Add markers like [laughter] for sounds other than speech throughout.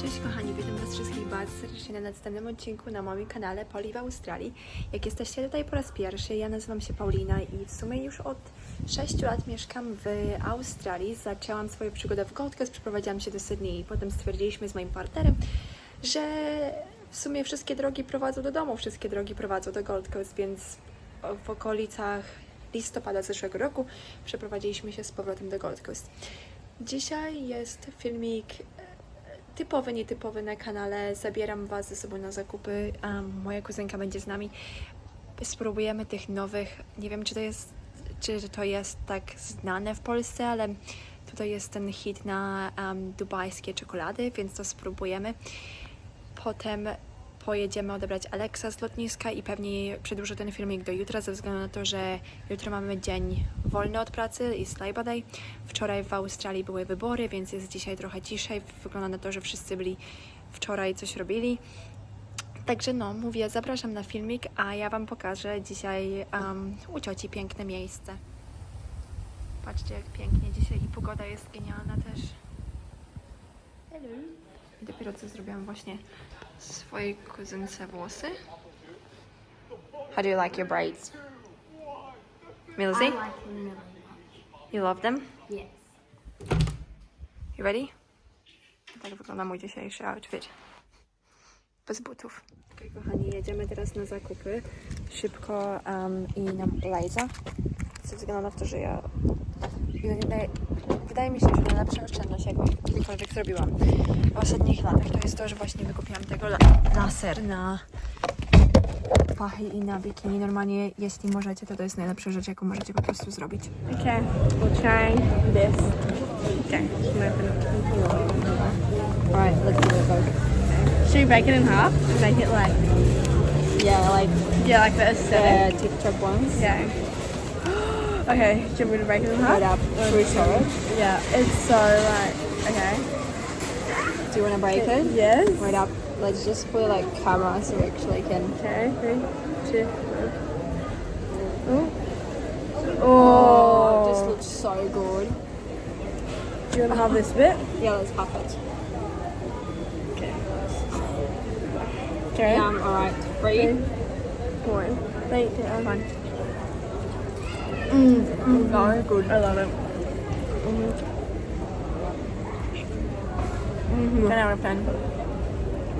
Cześć kochani, witam Was wszystkich bardzo serdecznie na następnym odcinku na moim kanale Poli w Australii. Jak jesteście tutaj po raz pierwszy, ja nazywam się Paulina i w sumie już od 6 lat mieszkam w Australii. Zaczęłam swoją przygodę w Gold Coast, przeprowadziłam się do Sydney i potem stwierdziliśmy z moim partnerem, że w sumie wszystkie drogi prowadzą do domu, wszystkie drogi prowadzą do Gold Coast, więc w okolicach listopada zeszłego roku przeprowadziliśmy się z powrotem do Gold Coast. Dzisiaj jest filmik typowy, nietypowy na kanale. Zabieram Was ze sobą na zakupy. moja kuzynka będzie z nami. Spróbujemy tych nowych. Nie wiem, czy to jest, czy to jest tak znane w Polsce, ale tutaj jest ten hit na um, dubajskie czekolady, więc to spróbujemy. Potem pojedziemy odebrać Alexa z lotniska i pewnie przedłużę ten filmik do jutra ze względu na to, że jutro mamy dzień wolny od pracy i Labor Day. Wczoraj w Australii były wybory, więc jest dzisiaj trochę ciszej. Wygląda na to, że wszyscy byli wczoraj coś robili. Także no, mówię, zapraszam na filmik, a ja Wam pokażę dzisiaj um, u cioci piękne miejsce. Patrzcie jak pięknie dzisiaj i pogoda jest genialna też. Hello. I dopiero co zrobiłam właśnie swojej kuzynce włosy. How do you like your braids? I Milsey, like them really much. you love them? Yes. You ready? Tak wygląda mój dzisiejszy outfit. Bez butów. Okay, kochani, jedziemy teraz na zakupy. Szybko um, i na Blaze'a. Ze względu na to, że ja... Wydaje, wydaje mi się, że najlepsza oszczędność, kiedykolwiek zrobiłam w ostatnich latach, to jest to, że właśnie wykupiłam tego la laser na pachy i na bikini. Normalnie, jeśli możecie, to to jest najlepsza rzecz, jaką możecie po prostu zrobić. Okay, we'll try this. Okay, I'm Alright, let's do it, both. Should we break it in half? Make it like, Yeah, like yeah, like the the aesthetic. TikTok ones. Yeah. [gasps] okay, do you want me to break it in half? Right up. Should we show it? Yeah, it's so like, okay. Do you want to break it? Yes. Right up. Let's just put like camera so we actually can. Okay, three, two, one. Oh, Oh. this looks so good. Do you want to have this bit? Yeah, let's have it. Okay. Okay. Yum. Alright, free. One. Thank you. Fine. Mm, very good. I love it. Mm-hmm. Ten out of ten.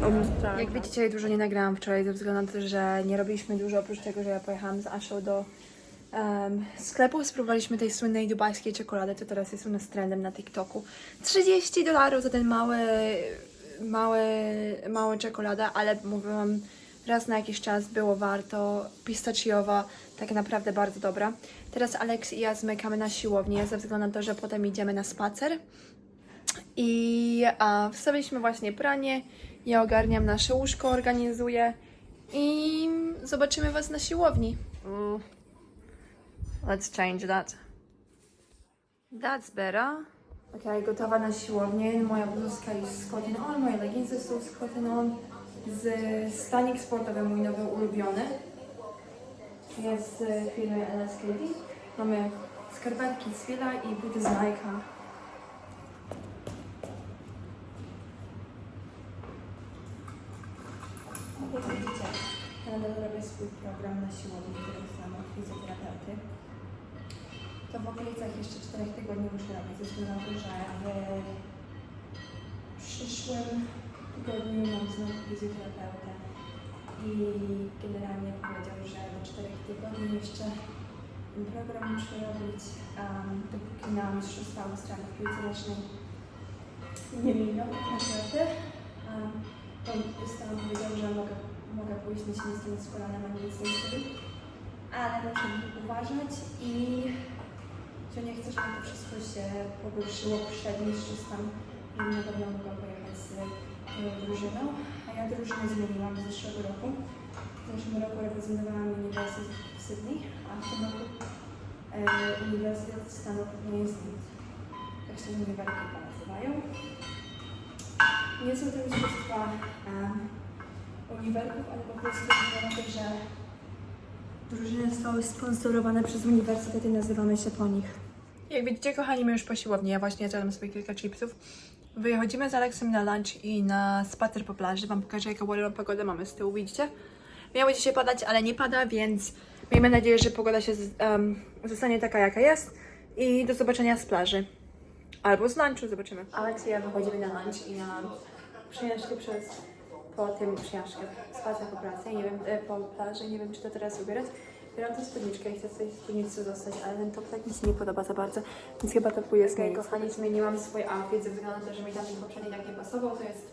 I'm sorry. Jak widzicie, dużo nie nagrałam wczoraj ze względu na to, że nie robiliśmy dużo, oprócz tego, że ja pojechałam z Ashą do em, sklepu. Spróbowaliśmy tej słynnej dubajskiej czekolady, to teraz jest u nas trendem na TikToku. 30 dolarów za ten mały, mały, mały czekolada, ale mówię wam, raz na jakiś czas było warto. Pistacjowa, tak naprawdę bardzo dobra. Teraz Alex i ja zmykamy na siłownię, ze względu na to, że potem idziemy na spacer. I a, wstawiliśmy właśnie pranie. Ja ogarniam nasze łóżko, organizuję i zobaczymy Was na siłowni. Let's change that. That's better. Ok, gotowa na siłownię. Moja bluzka jest z Cotton On, moje leginsy są z Cotton On. Z stanik sportowy, mój nowy ulubiony. Jest z firmy LSKD. Mamy skarpetki z Fila i buty z Nike'a. Jak widzicie, ja nadal robię swój program na siłowni, który znam od fizjoterapeuty. To w okolicach jeszcze 4 tygodni muszę robić, ze względu to, że w przyszłym tygodniu mam znowu fizjoterapeutę i generalnie powiedział, że do 4 tygodni jeszcze ten program muszę robić, um, dopóki na Mistrzostwa Australii w piłce ręcznej nie miną tak naprawdę. Um, on ustał powiedział, że mogę, mogę pójść na siedzenie z kolanem, a nic nie zrobił. Ale muszę uważać i że nie chcę, żeby to wszystko się pogorszyło przed mistrzostwem i na pewno mogę pojechać z e, drużyną. A ja drużynę zmieniłam z zeszłego roku. W zeszłym roku reprezentowałam Uniwersytet w Sydney, a w tym roku e, Uniwersytet jest nic. Tak się uniwersytety nazywają. Nie są to mistrzostwa um, uniwerków, ale po prostu dlatego, że drużyny zostały sponsorowane przez uniwersytety, nazywamy się po nich. Jak widzicie, kochani, my już po siłowni. Ja właśnie zjadłam sobie kilka chipsów. Wychodzimy z Aleksem na lunch i na spacer po plaży. Wam pokażę, jaką ładną pogodę mamy z tyłu, widzicie? Miało dzisiaj padać, ale nie pada, więc miejmy nadzieję, że pogoda się z- em, zostanie taka, jaka jest. I do zobaczenia z plaży. Albo z lunchu, zobaczymy. Aleks i ja wychodzimy na lunch i na przejażdżkę przez, po tym przejażdżkę, spacer po pracy, nie wiem, e, po plaży, nie wiem, czy to teraz ubierać. Bieram tę spódniczkę i chcę w tej spódniczce zostać, ale ten top tak mi się nie podoba za bardzo, więc chyba to pójdę z Kochani, zmieniłam swój outfit ze względu na to, że mi tamten poprzedni tak nie pasował. To jest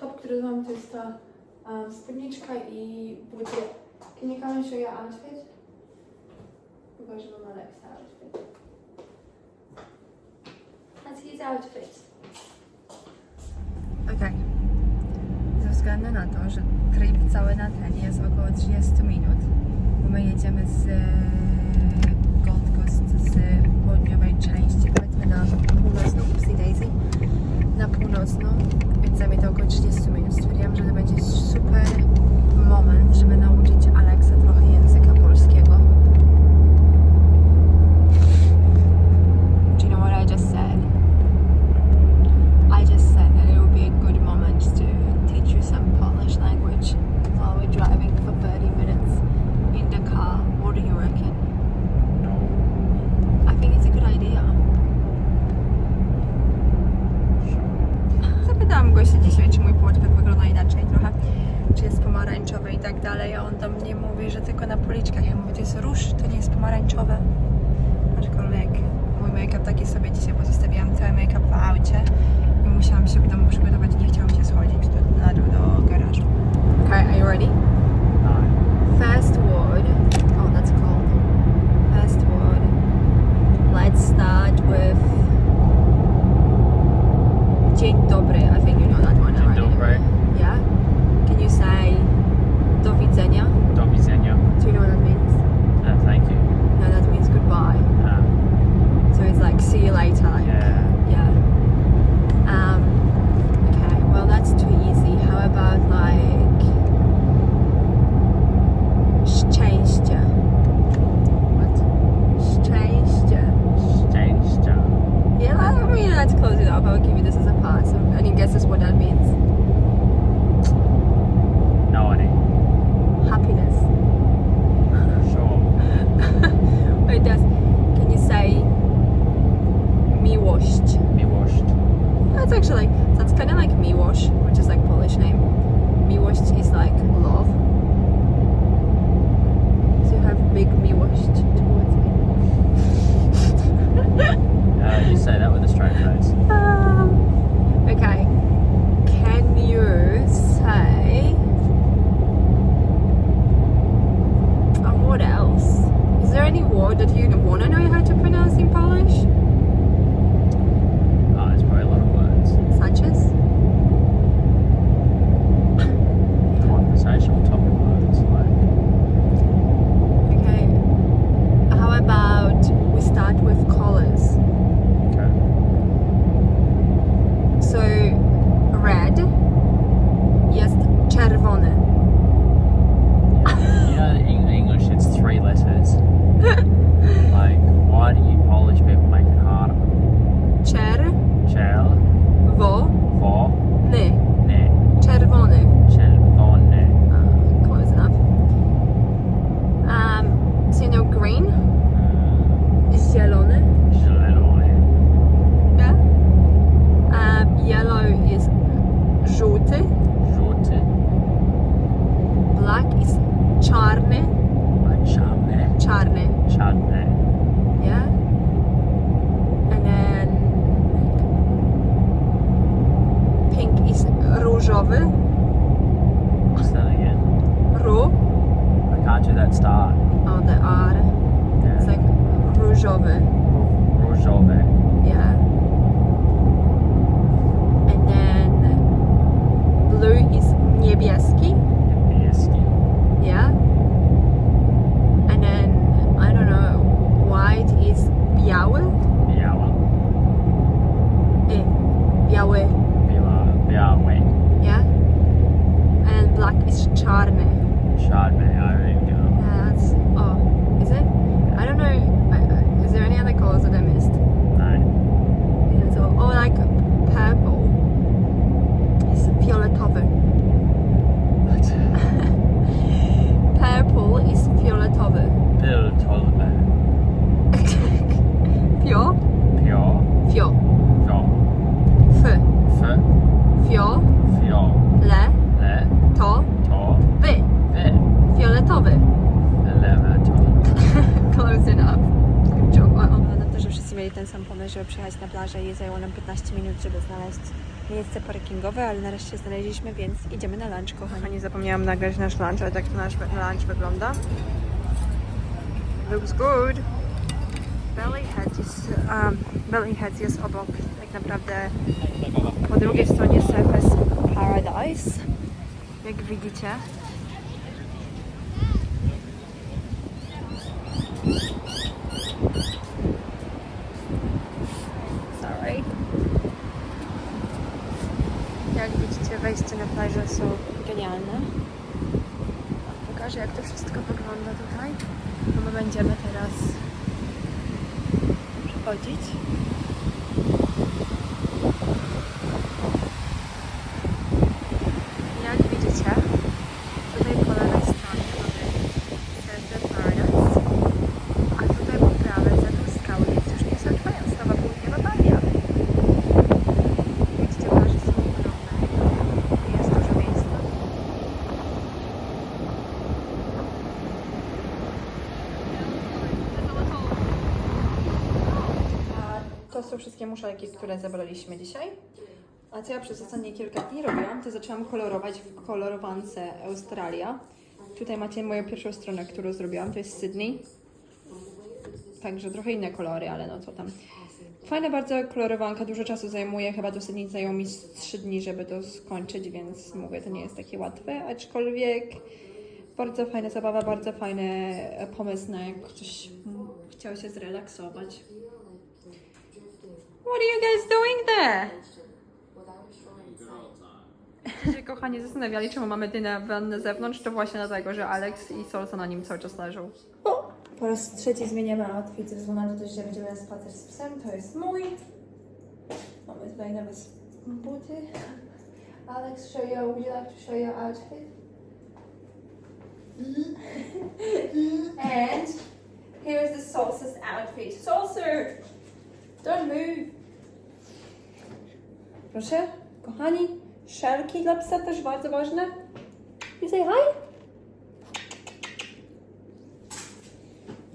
top, który mam, to jest ta um, spódniczka i buty. Can you come and show your outfit? Pokażę wam Alexa outfit. That's his outfit. Okej. Względu na to, że trip cały na ten jest około 30 minut, bo my jedziemy z Gold Coast z południowej części, powiedzmy na północną, Upsy Daisy, na północną, więc zajmie to około 30 minut. Stwierdziłam, że to będzie super moment, żeby nauczyć Alexa trochę języka polskiego. Do you know what I just said? I just said that it would be a good moment to teach you some Polish language while we're driving for 30 minutes in the car. What do you reckon? I think it's a good idea. Zapytałam gościa dzisiaj, czy mój portfel wygląda inaczej trochę, czy jest pomarańczowy i tak dalej, a on do mnie mówi, że tylko na policzkach. Ja mówię, to jest róż, to nie jest pomarańczowe. That's actually that's kind of like miłosz, which is like Polish name. Miłość is like love. So you have big miłość towards me. [laughs] Uh, you say that with a straight face. Um, okay. Can you say? Um, what else? Is there any word that you want to know żeby przyjechać na plażę i zajęło nam 15 minut, żeby znaleźć miejsce parkingowe, ale nareszcie znaleźliśmy, więc idziemy na lunch, kochani. Nie zapomniałam nagrać nasz lunch, ale tak to nasz lunch wygląda. Looks good. Belly Head jest, um, Belly Head jest obok, tak naprawdę po drugiej stronie Surface Paradise, jak widzicie. Sorry. Jak widzicie, plażę są genialne. Pokażę, jak to wszystko wygląda tutaj. No my będziemy teraz przechodzić. Jak widzicie, tutaj po lewej stronie mamy Surfer Paradise, a tutaj po prawej za tą skałą jest już niezwyczajna nowa południowa Balia. Widzicie, plaże są ogromne, jest dużo miejsca. A to są wszystkie muszelki, które zebraliśmy dzisiaj. A co ja przez ostatnie kilka dni robiłam, to zaczęłam kolorować w kolorowance Australia. Tutaj macie moją pierwszą stronę, którą zrobiłam, to jest Sydney. Także trochę inne kolory, ale no co tam. Fajna bardzo kolorowanka, dużo czasu zajmuje, chyba do Sydney zajęło mi z 3 dni, żeby to skończyć, więc mówię, to nie jest takie łatwe, aczkolwiek bardzo fajna zabawa, bardzo fajny pomysł na jak ktoś chciał się zrelaksować. What are you guys doing there? się kochani zastanawiali, czemu mamy dywan na zewnątrz, to właśnie dlatego, że Alex i Solsa na nim cały czas leżą. Po raz trzeci zmieniamy outfit ze względu na to, że będziemy na spacer z psem. To jest mój. Mamy tutaj nawet buty. Alex, show your, would you like to show your outfit? [laughs] And here is the Salsa's outfit. Salsa! Don't move! Proszę, kochani, szelki dla psa też bardzo ważne. You say hi?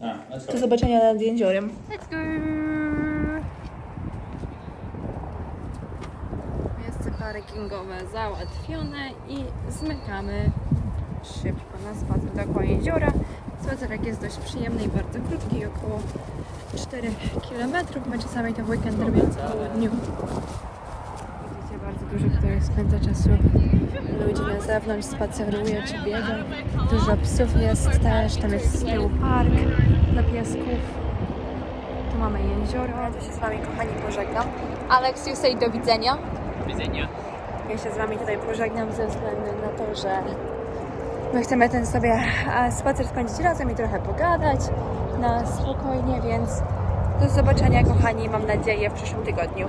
Ah, let's Do go. zobaczenia nad jeziorem. Let's go! Miejsce parkingowe załatwione i zmykamy szybko na spacer dookoła jeziora. Spacerek jest dość przyjemny i bardzo krótki, około 4 km. My czasami to w weekend robimy po południu. Dużo tutaj spędza czasu ludzi na zewnątrz, spaceruje czy biega. Dużo psów jest też, tam jest z tyłu park dla piesków. Tu mamy jezioro. Ja tu się z Wami, kochani, pożegnam. Alex, you say do widzenia. Widzenia. Ja się z Wami tutaj pożegnam ze względu na to, że my chcemy ten sobie spacer spędzić razem i trochę pogadać na spokojnie, więc do zobaczenia, kochani, mam nadzieję, w przyszłym tygodniu.